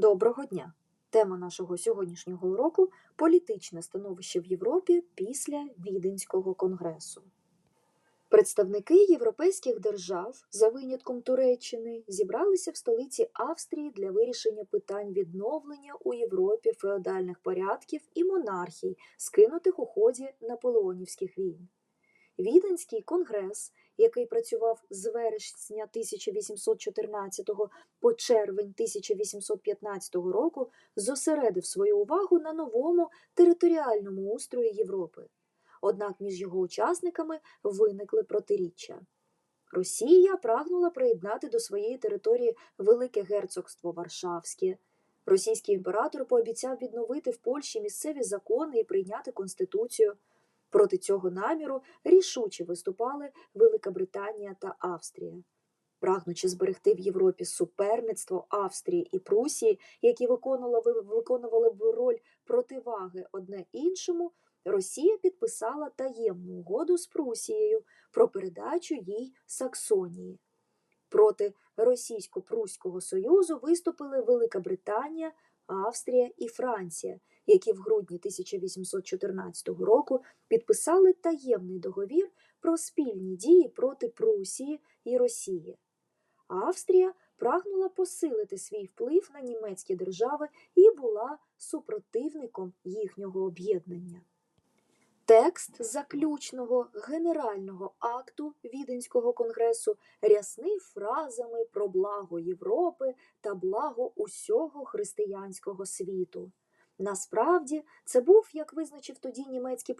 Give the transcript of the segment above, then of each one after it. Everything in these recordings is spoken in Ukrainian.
Доброго дня! Тема нашого сьогоднішнього уроку політичне становище в Європі після Віденського конгресу. Представники європейських держав, за винятком Туреччини, зібралися в столиці Австрії для вирішення питань відновлення у Європі феодальних порядків і монархій, скинутих у ході наполеонівських війн. Віденський конгрес, який працював з вересня 1814 по червень 1815 року, зосередив свою увагу на новому територіальному устрої Європи. Однак між його учасниками виникли протиріччя. Росія прагнула приєднати до своєї території Велике герцогство Варшавське. Російський імператор пообіцяв відновити в Польщі місцеві закони і прийняти конституцію. Проти цього наміру рішуче виступали Велика Британія та Австрія. Прагнучи зберегти в Європі суперництво Австрії і Прусії, які виконували, виконували б роль противаги одне іншому, Росія підписала таємну угоду з Прусією про передачу їй Саксонії. Проти Російсько-Пруського Союзу виступили Велика Британія, Австрія і Франція, які в грудні 1814 року підписали таємний договір про спільні дії проти Прусії і Росії. Австрія прагнула посилити свій вплив на німецькі держави і була супротивником їхнього об'єднання. Текст заключного генерального акту Віденського конгресу рясний фразами про благо Європи та благо усього християнського світу. Насправді, це був, як визначив тоді німецький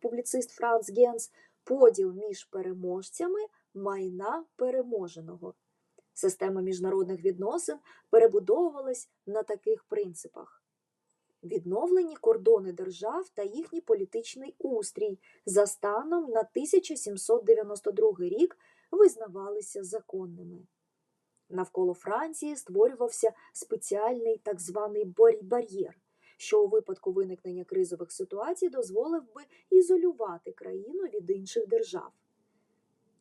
публіцист, Франц Генс, поділ між переможцями майна переможеного. Система міжнародних відносин перебудовувалась на таких принципах. Відновлені кордони держав та їхній політичний устрій за станом на 1792 рік визнавалися законними. Навколо Франції створювався спеціальний так званий бар'єр, що у випадку виникнення кризових ситуацій дозволив би ізолювати країну від інших держав.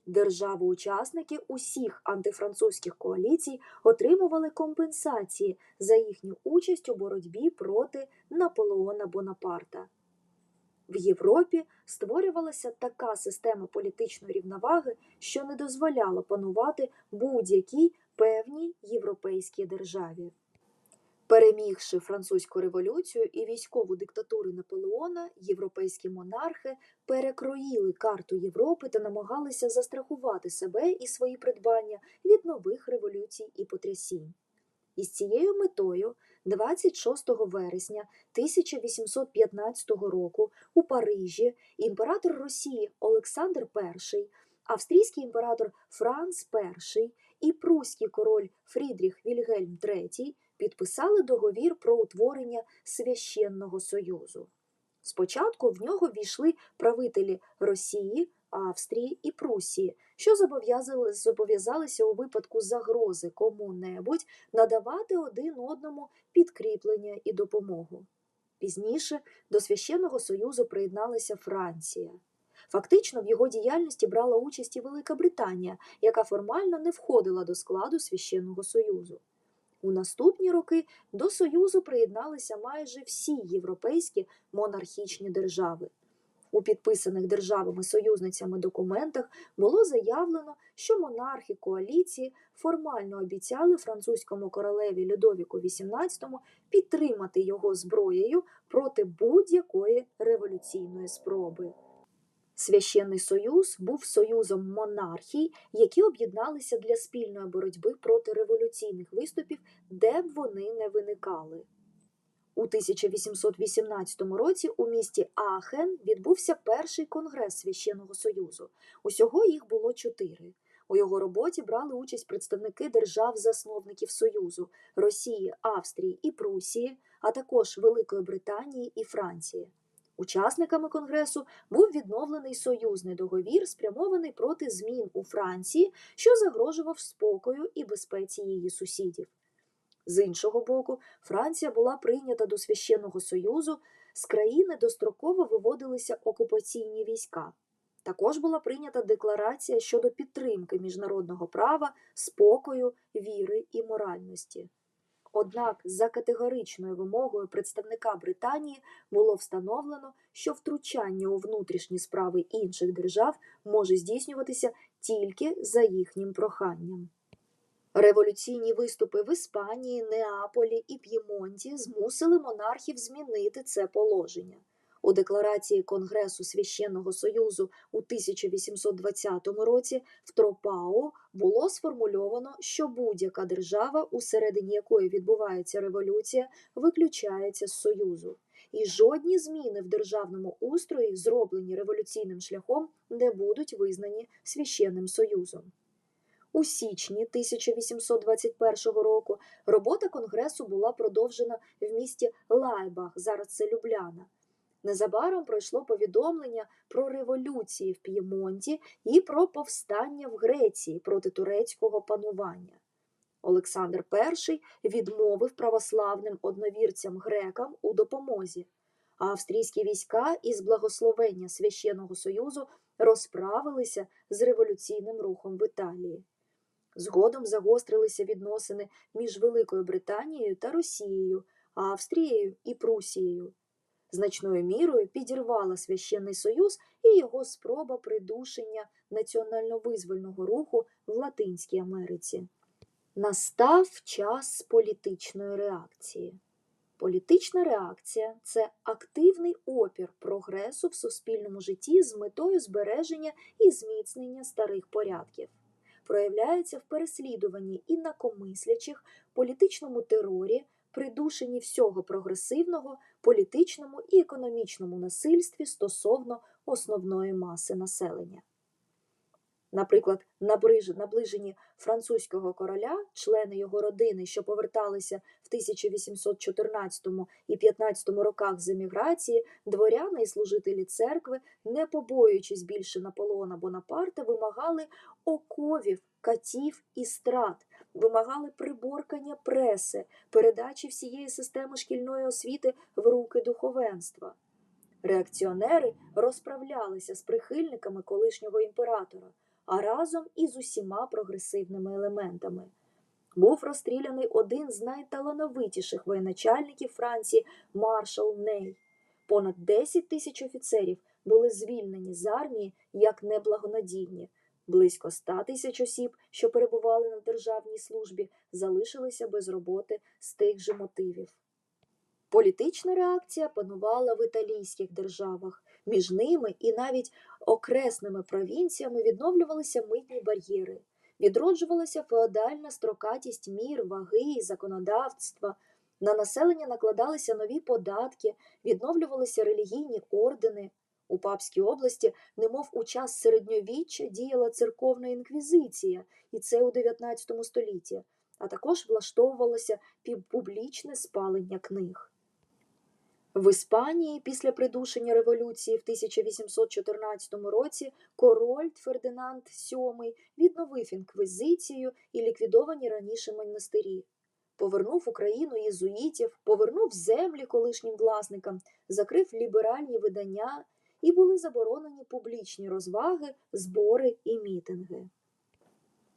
Держави-учасники усіх антифранцузьких коаліцій отримували компенсації за їхню участь у боротьбі проти Наполеона Бонапарта. В Європі створювалася така система політичної рівноваги, що не дозволяла панувати будь-якій певній європейській державі. Перемігши французьку революцію і військову диктатуру Наполеона, європейські монархи перекроїли карту Європи та намагалися застрахувати себе і свої придбання від нових революцій і потрясінь. Із цією метою 26 вересня 1815 року у Парижі імператор Росії Олександр І, австрійський імператор Франц І і прусський король Фрідріх Вільгельм III підписали договір про утворення священного союзу. Спочатку в нього війшли правителі Росії, Австрії і Прусії, що зобов'язалися у випадку загрози кому-небудь надавати один одному підкріплення і допомогу. Пізніше до священного союзу приєдналася Франція. Фактично в його діяльності брала участь і Велика Британія, яка формально не входила до складу священного союзу. У наступні роки до Союзу приєдналися майже всі європейські монархічні держави. У підписаних державами-союзницями документах було заявлено, що монархи коаліції формально обіцяли французькому королеві Людовіку XVIII підтримати його зброєю проти будь-якої революційної спроби. Священний союз був союзом монархій, які об'єдналися для спільної боротьби проти революційних виступів, де б вони не виникали. У 1818 році у місті Ахен відбувся перший конгрес Священного Союзу. Усього їх було чотири. У його роботі брали участь представники держав-засновників Союзу Росії, Австрії і Прусії, а також Великої Британії і Франції. Учасниками конгресу був відновлений союзний договір, спрямований проти змін у Франції, що загрожував спокою і безпеці її сусідів. З іншого боку, Франція була прийнята до священного союзу, з країни достроково виводилися окупаційні війська. Також була прийнята декларація щодо підтримки міжнародного права, спокою, віри і моральності. Однак за категоричною вимогою представника Британії було встановлено, що втручання у внутрішні справи інших держав може здійснюватися тільки за їхнім проханням. Революційні виступи в Іспанії, Неаполі і П'ємонті змусили монархів змінити це положення. У декларації Конгресу Священного Союзу у 1820 році в Тропао було сформульовано, що будь-яка держава, усередині якої відбувається революція, виключається з Союзу, і жодні зміни в державному устрої, зроблені революційним шляхом, не будуть визнані священним союзом. У січні 1821 року робота Конгресу була продовжена в місті Лайбах, зараз це Любляна. Незабаром пройшло повідомлення про революції в П'ємонті і про повстання в Греції проти турецького панування. Олександр І відмовив православним одновірцям грекам у допомозі, а австрійські війська із благословення Священного Союзу розправилися з революційним рухом в Італії. Згодом загострилися відносини між Великою Британією та Росією, Австрією і Прусією. Значною мірою підірвала священний союз і його спроба придушення національно-визвольного руху в Латинській Америці. Настав час політичної реакції. Політична реакція це активний опір прогресу в суспільному житті з метою збереження і зміцнення старих порядків. Проявляється в переслідуванні інакомислячих, політичному терорі, придушенні всього прогресивного, політичному і економічному насильстві стосовно основної маси населення. Наприклад, наближені французького короля, члени його родини, що поверталися в 1814 і 15 роках з еміграції, дворяни і служителі церкви, не побоюючись більше Наполеона Бонапарта, вимагали оковів, катів і страт, вимагали приборкання преси, передачі всієї системи шкільної освіти в руки духовенства. Реакціонери розправлялися з прихильниками колишнього імператора а разом із усіма прогресивними елементами. Був розстріляний один з найталановитіших воєначальників Франції маршал Ней. Понад 10 тисяч офіцерів були звільнені з армії як неблагонадійні. Близько 100 тисяч осіб, що перебували на державній службі, залишилися без роботи з тих же мотивів. Політична реакція панувала в італійських державах, між ними і навіть окресними провінціями відновлювалися митні бар'єри, відроджувалася феодальна строкатість мір, ваги і законодавства. На населення накладалися нові податки, відновлювалися релігійні ордени. У Папській області, немов у час середньовіччя, діяла церковна інквізиція, і це у 19 столітті, а також влаштовувалося публічне спалення книг. В Іспанії після придушення революції в 1814 році король Фердинанд VII відновив інквізицію і ліквідовані раніше монастирі. Повернув Україну єзуїтів, повернув землі колишнім власникам, закрив ліберальні видання і були заборонені публічні розваги, збори і мітинги.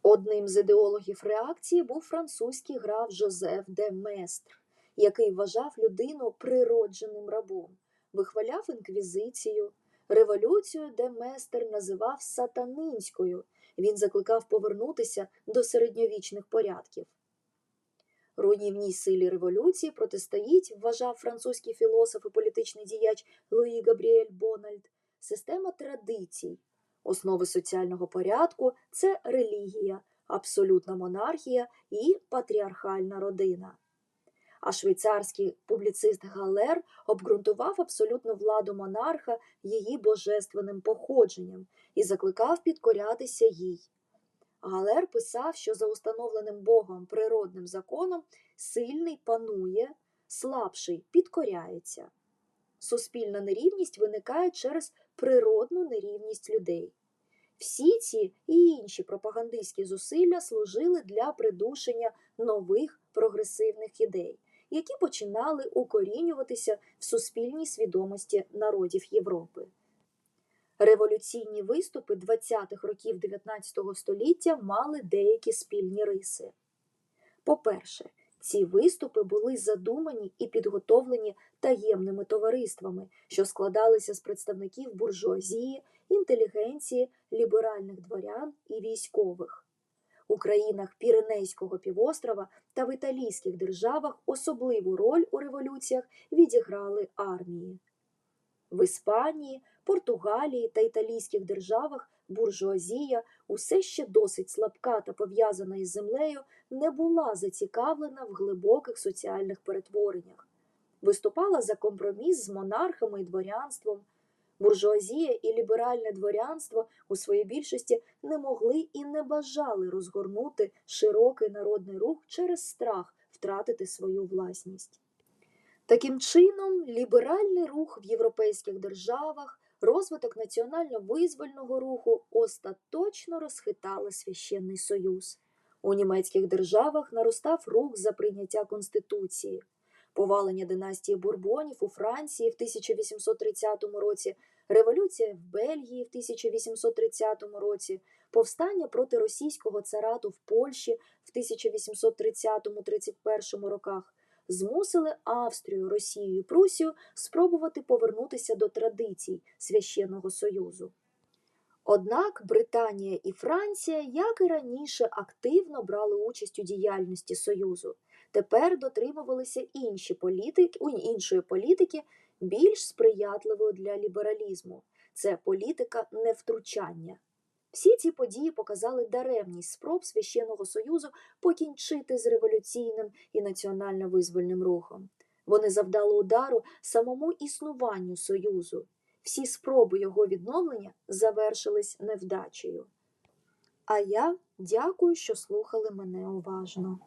Одним з ідеологів реакції був французький граф Жозеф де Местр який вважав людину природженим рабом, вихваляв інквізицію, революцію, де местер називав сатанинською, він закликав повернутися до середньовічних порядків. Руйнівній силі революції протистоїть, вважав французький філософ і політичний діяч Луї Габріель Бональд, система традицій. Основи соціального порядку це релігія, абсолютна монархія і патріархальна родина. А швейцарський публіцист Галер обґрунтував абсолютну владу монарха її божественним походженням і закликав підкорятися їй. Галер писав, що за установленим Богом природним законом сильний панує, слабший підкоряється. Суспільна нерівність виникає через природну нерівність людей. Всі ці і інші пропагандистські зусилля служили для придушення нових прогресивних ідей які починали укорінюватися в суспільній свідомості народів Європи. Революційні виступи 20-х років 19 століття мали деякі спільні риси. По-перше, Ці виступи були задумані і підготовлені таємними товариствами, що складалися з представників буржуазії, інтелігенції, ліберальних дворян і військових. У країнах Піренейського півострова та в італійських державах особливу роль у революціях відіграли армії. В Іспанії, Португалії та італійських державах буржуазія, усе ще досить слабка та пов'язана із землею, не була зацікавлена в глибоких соціальних перетвореннях, виступала за компроміс з монархами і дворянством. Буржуазія і ліберальне дворянство у своїй більшості не могли і не бажали розгорнути широкий народний рух через страх втратити свою власність. Таким чином, ліберальний рух в європейських державах, розвиток національно-визвольного руху остаточно розхитали священний союз. У німецьких державах наростав рух за прийняття конституції. Повалення династії Бурбонів у Франції в 1830 році, революція в Бельгії в 1830 році, повстання проти російського царату в Польщі в 1830-31 роках змусили Австрію, Росію і Прусію спробувати повернутися до традицій священного союзу. Однак Британія і Франція, як і раніше, активно брали участь у діяльності Союзу. Тепер дотримувалися інші політики, іншої політики, більш сприятливої для лібералізму. Це політика невтручання. Всі ці події показали даремність спроб священного союзу покінчити з революційним і національно-визвольним рухом. Вони завдали удару самому існуванню союзу. Всі спроби його відновлення завершились невдачею. А я дякую, що слухали мене уважно.